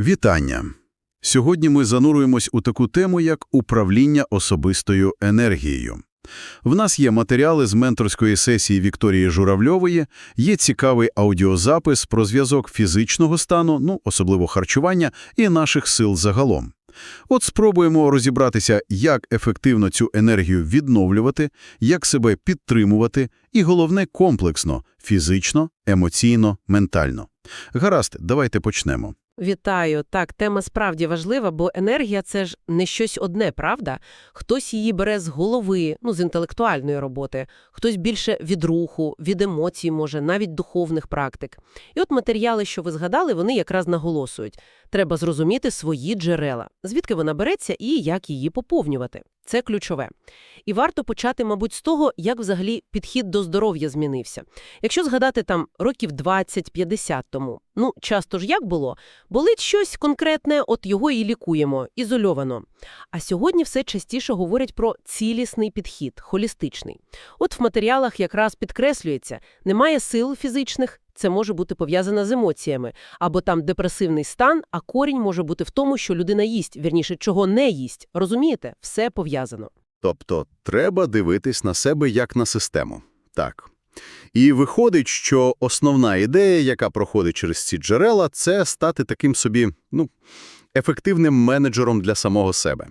Вітання! Сьогодні ми зануруємось у таку тему, як управління особистою енергією. В нас є матеріали з менторської сесії Вікторії Журавльової, є цікавий аудіозапис про зв'язок фізичного стану, ну, особливо харчування, і наших сил загалом. От спробуємо розібратися, як ефективно цю енергію відновлювати, як себе підтримувати і, головне, комплексно – фізично, емоційно, ментально. Гаразд, давайте почнемо. Вітаю. Так, тема справді важлива, бо енергія – це ж не щось одне, правда? Хтось її бере з голови, ну, з інтелектуальної роботи, хтось більше від руху, від емоцій, може, навіть духовних практик. І от матеріали, що ви згадали, вони якраз наголосують. Треба зрозуміти свої джерела, звідки вона береться і як її поповнювати. Це ключове. І варто почати, мабуть, з того, як взагалі підхід до здоров'я змінився. Якщо згадати там років 20-50 тому, ну, часто ж як було? Болить щось конкретне, от його і лікуємо, ізольовано. А сьогодні все частіше говорять про цілісний підхід, холістичний. От в матеріалах якраз підкреслюється, немає сил фізичних, це може бути пов'язано з емоціями, або там депресивний стан, а корінь може бути в тому, що людина їсть, вірніше, чого не їсть. Розумієте? Все пов'язано. Тобто треба дивитись на себе як на систему. Так. І виходить, що основна ідея, яка проходить через ці джерела, це стати таким собі, ну, ефективним менеджером для самого себе.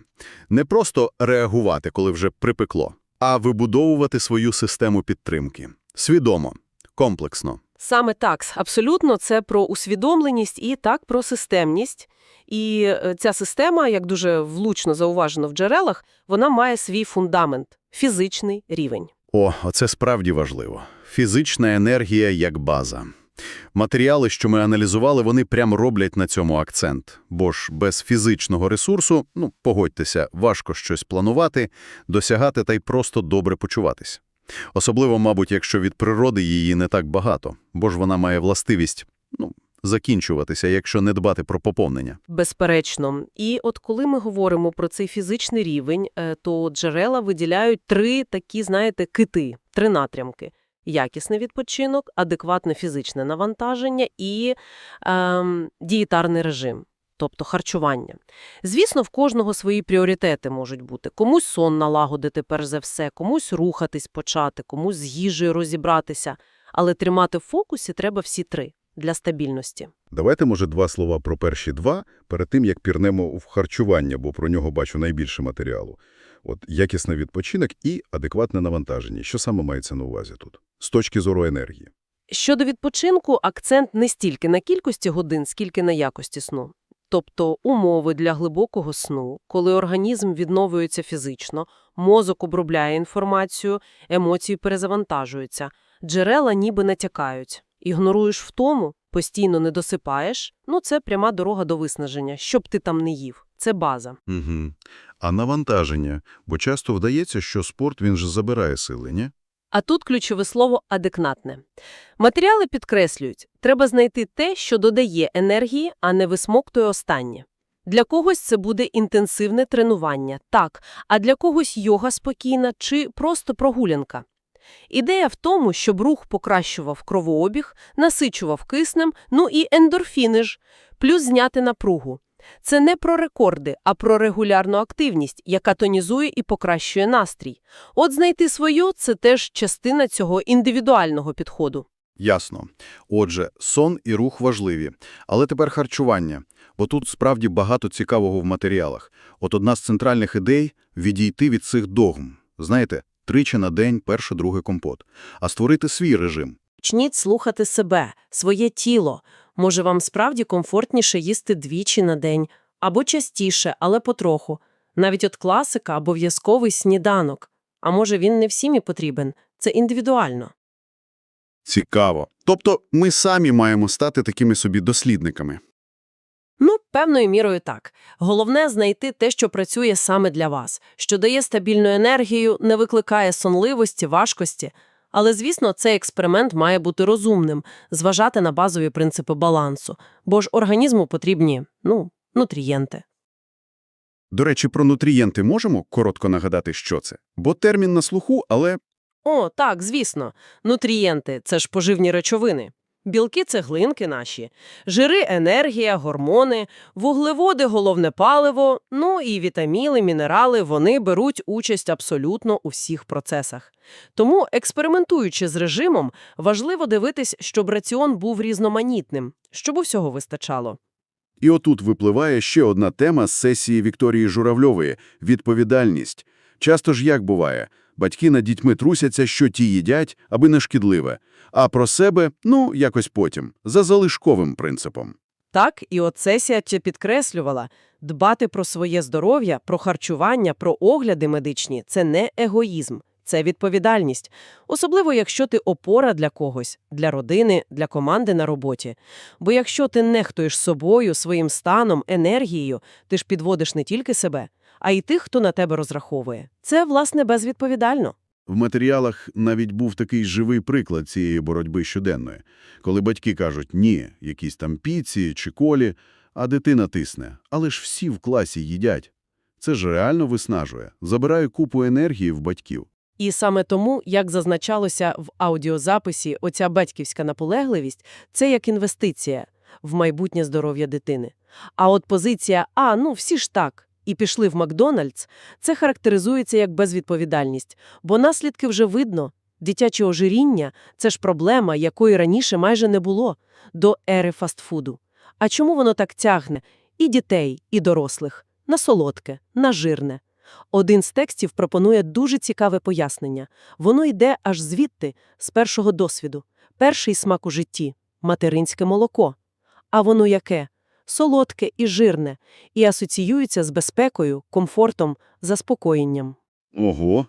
Не просто реагувати, коли вже припекло, а вибудовувати свою систему підтримки. Свідомо, комплексно. Саме так, абсолютно, це про усвідомленість і так про системність. І е, ця система, як дуже влучно зауважено в джерелах, вона має свій фундамент – фізичний рівень. О, оце справді важливо. Фізична енергія як база. Матеріали, що ми аналізували, вони прям роблять на цьому акцент. Бо ж без фізичного ресурсу, ну, погодьтеся, важко щось планувати, досягати та й просто добре почуватись. Особливо, мабуть, якщо від природи її не так багато, бо ж вона має властивість, ну, закінчуватися, якщо не дбати про поповнення. Безперечно. І от коли ми говоримо про цей фізичний рівень, е, то джерела виділяють три такі, знаєте, кити, три напрямки. Якісний відпочинок, адекватне фізичне навантаження і ем, дієтарний режим, тобто харчування. Звісно, в кожного свої пріоритети можуть бути. Комусь сон налагодити перш за все, комусь рухатись почати, комусь з їжею розібратися. Але тримати в фокусі треба всі три для стабільності. Давайте, може, два слова про перші два, перед тим, як пірнемо в харчування, бо про нього бачу найбільше матеріалу. От якісний відпочинок і адекватне навантаження. Що саме мається на увазі тут? З точки зору енергії. Щодо відпочинку, акцент не стільки на кількості годин, скільки на якості сну. Тобто умови для глибокого сну, коли організм відновлюється фізично, мозок обробляє інформацію, емоції перезавантажуються, джерела ніби натякають. Ігноруєш втому, постійно не досипаєш, ну це пряма дорога до виснаження, щоб ти там не їв. Це база. Угу. А навантаження? Бо часто вдається, що спорт, він же забирає сили, ні? А тут ключове слово «адекватне». Матеріали підкреслюють, треба знайти те, що додає енергії, а не висмоктує останнє. Для когось це буде інтенсивне тренування, так, а для когось йога спокійна чи просто прогулянка. Ідея в тому, щоб рух покращував кровообіг, насичував киснем, ну і ендорфіни ж, плюс зняти напругу. Це не про рекорди, а про регулярну активність, яка тонізує і покращує настрій. От знайти свою – це теж частина цього індивідуального підходу. Ясно. Отже, сон і рух важливі. Але тепер харчування. Бо тут справді багато цікавого в матеріалах. От одна з центральних ідей – відійти від цих догм. Знаєте, тричі на день перший, другий компот. А створити свій режим. Почніть слухати себе, своє тіло. Може, вам справді комфортніше їсти двічі на день, або частіше, але потроху. Навіть от класика – обов'язковий сніданок. А може, він не всім і потрібен. Це індивідуально. Цікаво. Тобто ми самі маємо стати такими собі дослідниками. Ну, певною мірою так. Головне – знайти те, що працює саме для вас, що дає стабільну енергію, не викликає сонливості, важкості. Але, звісно, цей експеримент має бути розумним, зважати на базові принципи балансу, бо ж організму потрібні, ну, нутрієнти. До речі, про нутрієнти можемо коротко нагадати, що це? Бо термін на слуху, але О, так, звісно. Нутрієнти – це ж поживні речовини. Білки – цеглинки наші, жири – енергія, гормони, вуглеводи – головне паливо, ну і вітаміни, мінерали – вони беруть участь абсолютно у всіх процесах. Тому, експериментуючи з режимом, важливо дивитись, щоб раціон був різноманітним, щоб усього вистачало. І отут випливає ще одна тема з сесії Вікторії Журавльової – відповідальність. Часто ж як буває? Батьки над дітьми трусяться, що ті їдять, аби не шкідливе. А про себе – ну, якось потім, за залишковим принципом. Так, і от сесія підкреслювала. Дбати про своє здоров'я, про харчування, про огляди медичні – це не егоїзм, це відповідальність. Особливо, якщо ти опора для когось, для родини, для команди на роботі. Бо якщо ти нехтуєш собою, своїм станом, енергією, ти ж підводиш не тільки себе, а й тих, хто на тебе розраховує. Це, власне, безвідповідально. В матеріалах навіть був такий живий приклад цієї боротьби щоденної, коли батьки кажуть «ні» якісь там піці чи колі, а дитина тисне. Але ж всі в класі їдять. Це ж реально виснажує, забирає купу енергії в батьків. І саме тому, як зазначалося в аудіозаписі, оця батьківська наполегливість – це як інвестиція в майбутнє здоров'я дитини. А от позиція «а, ну всі ж так» і пішли в Макдональдс – це характеризується як безвідповідальність, бо наслідки вже видно. Дитяче ожиріння – це ж проблема, якої раніше майже не було до ери фастфуду. А чому воно так тягне і дітей, і дорослих? На солодке, на жирне. Один з текстів пропонує дуже цікаве пояснення. Воно йде аж звідти, з першого досвіду. Перший смак у житті – материнське молоко. А воно яке? Солодке і жирне, і асоціюється з безпекою, комфортом, заспокоєнням. Ого,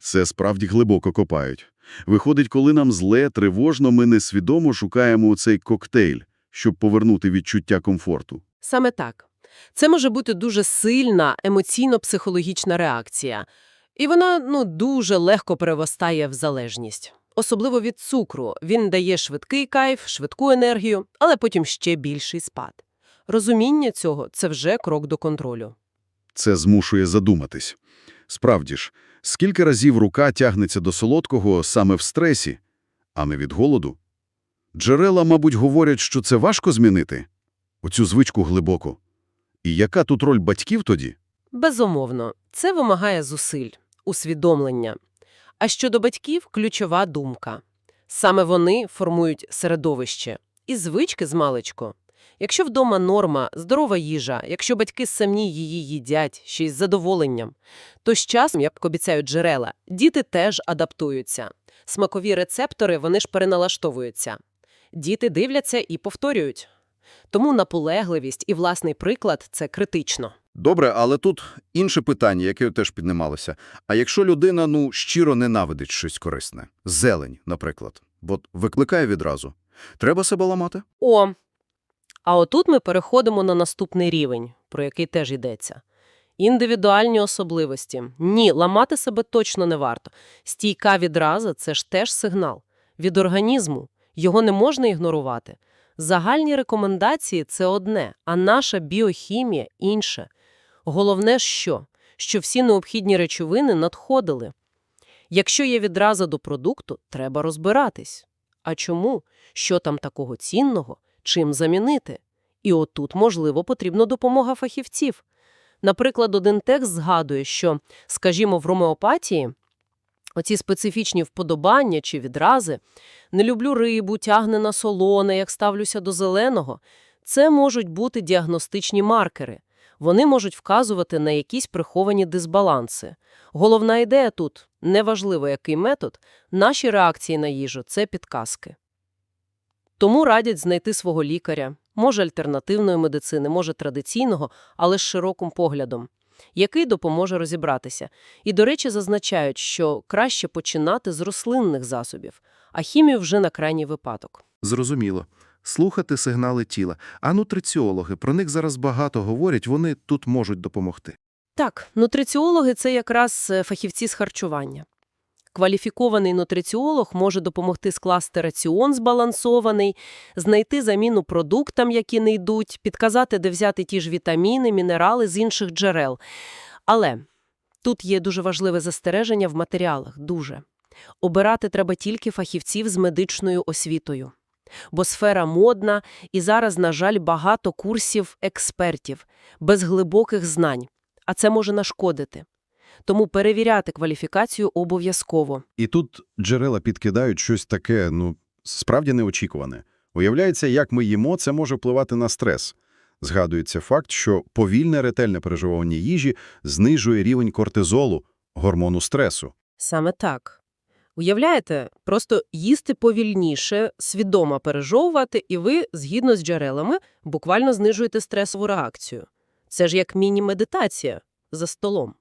це справді глибоко копають. Виходить, коли нам зле, тривожно, ми несвідомо шукаємо цей коктейль, щоб повернути відчуття комфорту. Саме так. Це може бути дуже сильна емоційно-психологічна реакція. І вона ну, дуже легко перевостає в залежність. Особливо від цукру. Він дає швидкий кайф, швидку енергію, але потім ще більший спад. Розуміння цього – це вже крок до контролю. Це змушує задуматись. Справді ж, скільки разів рука тягнеться до солодкого саме в стресі, а не від голоду? Джерела, мабуть, говорять, що це важко змінити? Оцю звичку глибоко. І яка тут роль батьків тоді? Безумовно, це вимагає зусиль, усвідомлення. А щодо батьків – ключова думка. Саме вони формують середовище і звички з маличку. Якщо вдома норма, здорова їжа, якщо батьки самі її їдять, ще й з задоволенням, то з часом, як обіцяють джерела, діти теж адаптуються. Смакові рецептори, вони ж переналаштовуються. Діти дивляться і повторюють. Тому наполегливість і власний приклад – це критично. Добре, але тут інше питання, яке теж піднімалося. А якщо людина, ну, щиро ненавидить щось корисне? Зелень, наприклад. Бо викликає відразу. Треба себе ламати? О, а отут ми переходимо на наступний рівень, про який теж йдеться. Індивідуальні особливості. Ні, ламати себе точно не варто. Стійка відраза – це ж теж сигнал. Від організму. Його не можна ігнорувати. Загальні рекомендації – це одне, а наша біохімія – інше. Головне що? Що всі необхідні речовини надходили. Якщо є відраза до продукту, треба розбиратись. А чому? Що там такого цінного? Чим замінити? І отут, можливо, потрібна допомога фахівців. Наприклад, один текст згадує, що, скажімо, в гомеопатії оці специфічні вподобання чи відрази «не люблю рибу, тягне на солоне, як ставлюся до зеленого» – це можуть бути діагностичні маркери. Вони можуть вказувати на якісь приховані дисбаланси. Головна ідея тут – неважливо, який метод, наші реакції на їжу – це підказки. Тому радять знайти свого лікаря, може альтернативної медицини, може традиційного, але з широким поглядом, який допоможе розібратися. І, до речі, зазначають, що краще починати з рослинних засобів, а хімію вже на крайній випадок. Зрозуміло. Слухати сигнали тіла. А нутриціологи, про них зараз багато говорять, вони тут можуть допомогти. Так, нутриціологи – це якраз е, фахівці з харчування. Кваліфікований нутриціолог може допомогти скласти раціон збалансований, знайти заміну продуктам, які не йдуть, підказати, де взяти ті ж вітаміни, мінерали з інших джерел. Але тут є дуже важливе застереження в матеріалах, дуже. Обирати треба тільки фахівців з медичною освітою. Бо сфера модна, і зараз, на жаль, багато курсів експертів, без глибоких знань. А це може нашкодити. Тому перевіряти кваліфікацію обов'язково. І тут джерела підкидають щось таке, ну, справді неочікуване. Уявляється, як ми їмо, це може впливати на стрес. Згадується факт, що повільне ретельне переживання їжі знижує рівень кортизолу, гормону стресу. Саме так. Уявляєте, просто їсти повільніше, свідомо пережовувати, і ви, згідно з джерелами, буквально знижуєте стресову реакцію. Це ж як міні-медитація за столом.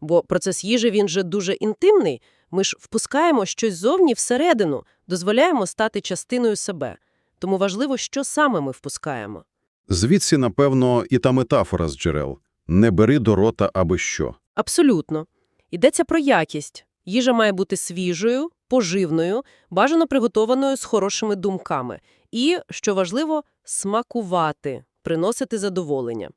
Бо процес їжі, він же дуже інтимний. Ми ж впускаємо щось зовні всередину, дозволяємо стати частиною себе. Тому важливо, що саме ми впускаємо. Звідси, напевно, і та метафора з джерел. Не бери до рота аби що. Абсолютно. Йдеться про якість. Їжа має бути свіжою, поживною, бажано приготованою з хорошими думками. І, що важливо, смакувати, приносити задоволення.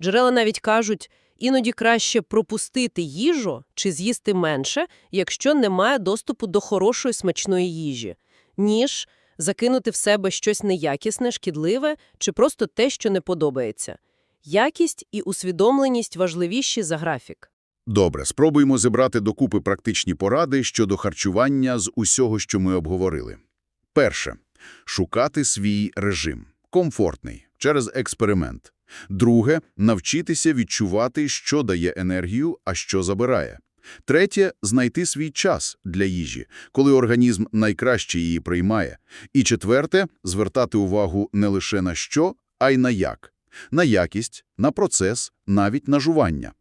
Джерела навіть кажуть, іноді краще пропустити їжу чи з'їсти менше, якщо немає доступу до хорошої смачної їжі, ніж закинути в себе щось неякісне, шкідливе чи просто те, що не подобається. Якість і усвідомленість важливіші за графік. Добре, спробуємо зібрати докупи практичні поради щодо харчування з усього, що ми обговорили. Перше. Шукати свій режим. Комфортний, через експеримент. Друге – навчитися відчувати, що дає енергію, а що забирає. Третє – знайти свій час для їжі, коли організм найкраще її приймає. І четверте – звертати увагу не лише на що, а й на як. На якість, на процес, навіть на жування.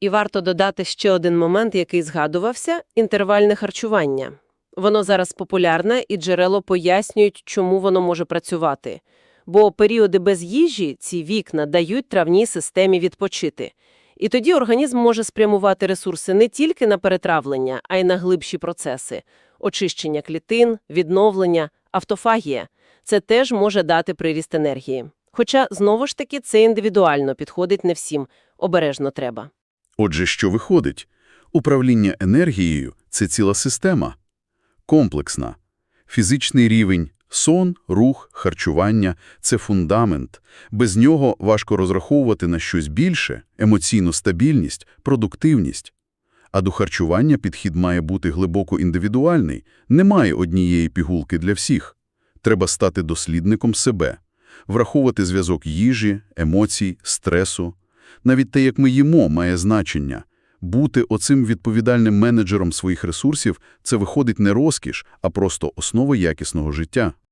І варто додати ще один момент, який згадувався – інтервальне харчування. Воно зараз популярне, і джерело пояснюють, чому воно може працювати. Бо періоди без їжі, ці вікна, дають травній системі відпочити. І тоді організм може спрямувати ресурси не тільки на перетравлення, а й на глибші процеси – очищення клітин, відновлення, автофагія. Це теж може дати приріст енергії. Хоча, знову ж таки, це індивідуально підходить не всім, обережно треба. Отже, що виходить? Управління енергією – це ціла система. Комплексна. Фізичний рівень, сон, рух, харчування – це фундамент. Без нього важко розраховувати на щось більше – емоційну стабільність, продуктивність. А до харчування підхід має бути глибоко індивідуальний. Немає однієї пігулки для всіх. Треба стати дослідником себе, враховувати зв'язок їжі, емоцій, стресу. Навіть те, як ми їмо, має значення. Бути оцим відповідальним менеджером своїх ресурсів – це виходить не розкіш, а просто основа якісного життя.